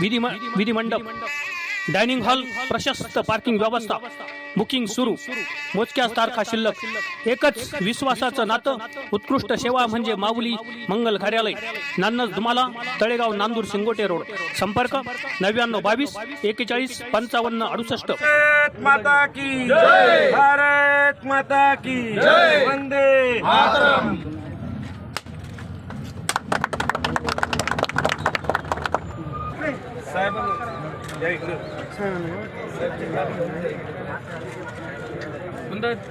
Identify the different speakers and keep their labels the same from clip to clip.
Speaker 1: विधी विधिमंडप dining hall प्रशस्त पार्किंग व्यवस्था बुकिंग सुरू मोजक्याच तारखा शिल्लक एकच विश्वासाचं नातं उत्कृष्ट सेवा म्हणजे माऊली मंगल कार्यालय नान्नज दुमाला तळेगाव नांदूर शिंगोटे रोड. संपर्क नव्याण्णव बावीस एकेचाळीस पंचावन्न अडुसष्ट.
Speaker 2: माता की जय! भारत माता की जय! वंदे साहेब या इकडे.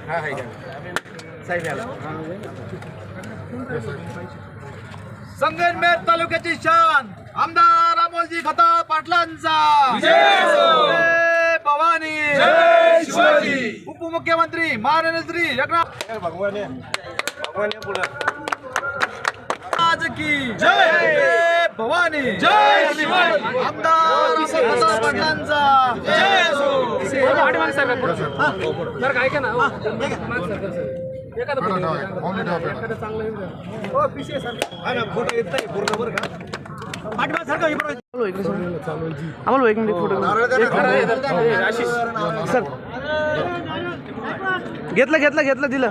Speaker 2: हा, हा, या. साहेब याला.
Speaker 3: संगमनेर तालुक्याची शान आमदार अमोलजी खता पाटलांचा जय भवानी
Speaker 2: जय शिवाजी.
Speaker 3: उपमुख्यमंत्री माननीय श्री एकनाथ
Speaker 2: भगवान. भगवान पुढं.
Speaker 3: आज की जय भवानी। जय शिवाजी। आमदार खता पाटलांचा। जय असो.
Speaker 2: हा. ना, फोटो येत नाही पूर्ण बरं का?
Speaker 4: आम्हाला एक मिनिट. Photo sir. घेतलं घेतलं घेतलं दिलं.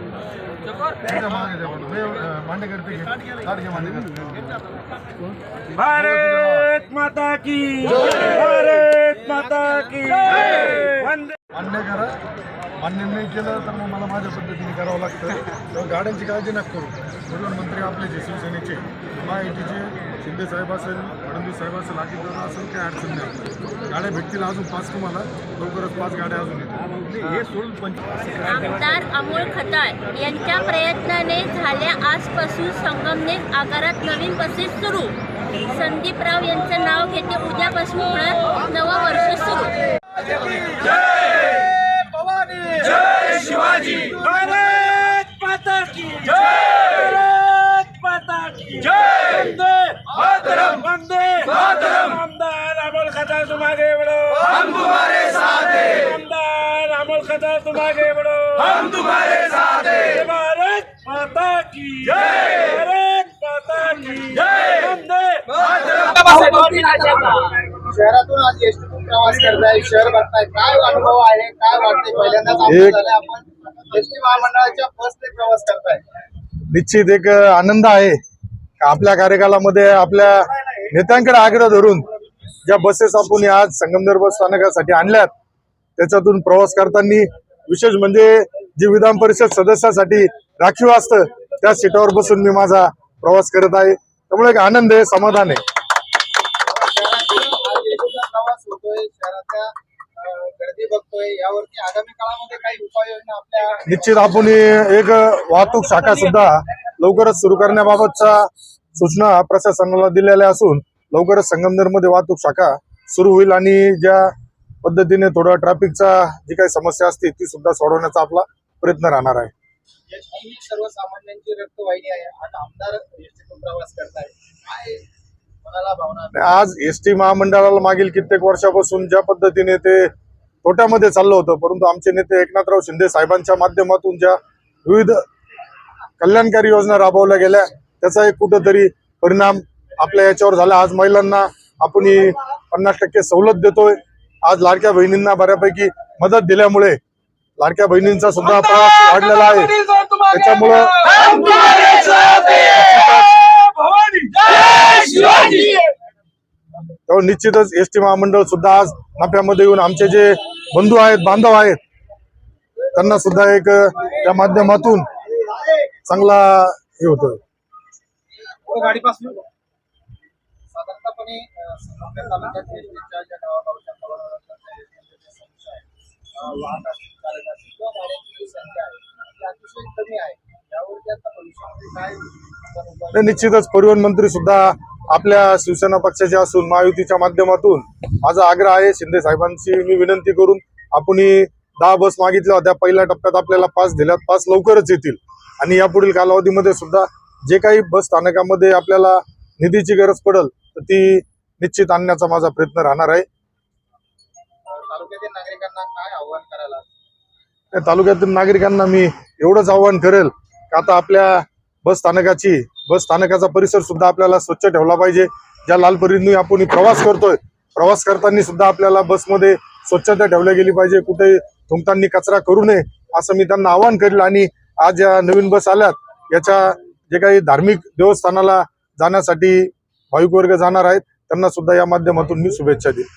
Speaker 2: भारत माता की भारत माता की।
Speaker 5: मान्य करा मान्य नाही केलं तर मग मला माझ्या पद्धतीने करावं लागतं. तर गाड्यांची काळजी नका करू. प्रधानमंत्री आपले जे शिवसेनेचे महायुतीचे शिंदे साहेब असेल फडणवीस साहेब असेल अजितदादा असेल काही अडचण नाही. गाड्या भेटतील अजून पाच तुम्हाला. लवकरच पाच गाड्या अजून येतील. हे सोडून पंच
Speaker 6: आमदार अमोल खताळ यांच्या प्रयत्नाने झाल्या आजपासून संगमनेर आगारात नवीन बसेस सुरू. संदीपराव यांचं नाव घेते उद्यापासून होणार नवं वर्ष सुरू.
Speaker 3: भवानी!
Speaker 2: जय शिवाजी भारत माता की जय भारत माता की जय वंदे मातरम वंदे मातरम आमदार अमोल खताळ तुम आगे बढ़ो हम तुम्हारे साथ हैं आमदार अमोल खताळ तुम आगे बढ़ो हम तुम्हारे साथ हैं। भारत माता की। जय। भारत माता की। जय। वंदे
Speaker 3: शहरातून आज एसटीतून प्रवास करताय शहर बघताय काय अनुभव आहे काय वाटते पहिल्यांदाच आमदार
Speaker 5: एक-
Speaker 3: झाले आपण एसटी महामंडळाच्या बसने प्रवास करताय.
Speaker 5: निश्चित एक आनंद आहे. का आपल्या कार्यकालामध्ये आपल्या नेत्यांकडे आग्रह धरून ज्या बसेस आपण आज संगमनेर बस स्थानकासाठी आणल्यात त्याच्यातून प्रवास करताना विशेष म्हणजे जी विधान परिषद सदस्यासाठी राखीव असतं त्या सीटावर बसून मी माझा प्रवास करत आहे. त्यामुळे एक आनंद आहे समाधान आहे. निश्चित आपण एक वाहतूक शाखा सुद्धा लवकरच सुरू करण्याबाबतच्या सूचना प्रशासनाला दिलेल्या असून लवकरच संगमनेरमध्ये वाहतूक शाखा सुरू होईल आणि ज्या पद्धतीने थोडं ट्रॅफिकचा जी काही समस्या असते ती सुद्धा सोडवण्याचा आपला प्रयत्न राहणार आहे.
Speaker 3: एसटी ही सर्वसामान्यांची रक्तवाहिनी आहे. आज आमदार प्रवास करताय.
Speaker 5: एस टी महामंडळाला मागील कित्येक वर्षापासून ज्या पद्धतीने ते तोट्यामध्ये चाललं होतं परंतु आमचे नेते एकनाथराव शिंदे साहेबांच्या माध्यमातून ज्या विविध कल्याणकारी योजना राबवल्या गेल्या त्याचा एक कुठंतरी परिणाम आपल्या याच्यावर झाला. आज महिलांना आपण ही पन्नास टक्के सवलत देतोय. आज लाडक्या बहिणींना बऱ्यापैकी मदत दिल्यामुळे लाडक्या बहिणींचा सुद्धा प्रवास वाढलेला आहे. त्याच्यामुळं तेव्हा निश्चितच एस टी महामंडळ सुद्धा आज नफ्यामध्ये येऊन आमचे जे बंधू आहेत बांधव आहेत त्यांना सुद्धा एक त्या माध्यमातून चांगला हे होतोय.
Speaker 3: साधारणपणे कमी आहे. यावरती आता भविष्यामध्ये काय आपण उपाय-
Speaker 5: आणि निश्चितच परिवहन मंत्री सुद्धा आपल्या शिवसेना पक्षाचे असून महायुतीच्या माध्यमातून माझा आग्रह आहे शिंदे साहेबांची मी विनंती करून आपण दहा बस मागितल्या होत्या. पहिल्या टप्प्यात आपल्याला पाच दिल्यात. पाच लवकरच येतील. आणि यापुढील कालावधीमध्ये सुद्धा जे काही बस स्थानकामध्ये आपल्याला निधीची गरज पडेल तर ती निश्चित आणण्याचा माझा प्रयत्न राहणार आहे.
Speaker 3: तालुक्यातील नागरिकांना काय आव्हान करायला
Speaker 5: तालुक्यातील नागरिकांना मी एवढंच आवाहन करेल आता आपल्या बस स्थानकाची बस स्थानकाचा परिसर सुद्धा आपल्याला स्वच्छ ठेवला पाहिजे. ज्या लालपरीने आपण प्रवास करतोय प्रवास करताना सुद्धा आपल्याला बसमध्ये स्वच्छता ठेवल्या गेली पाहिजे. कुठे थुंकताना कचरा करू नये असं मी त्यांना आवाहन करेल. आणि आज या नवीन बस आल्यात याच्या जे काही धार्मिक देवस्थानाला जाण्यासाठी भाविक वर्ग जाणार आहेत त्यांना सुद्धा या माध्यमातून मी शुभेच्छा देईन.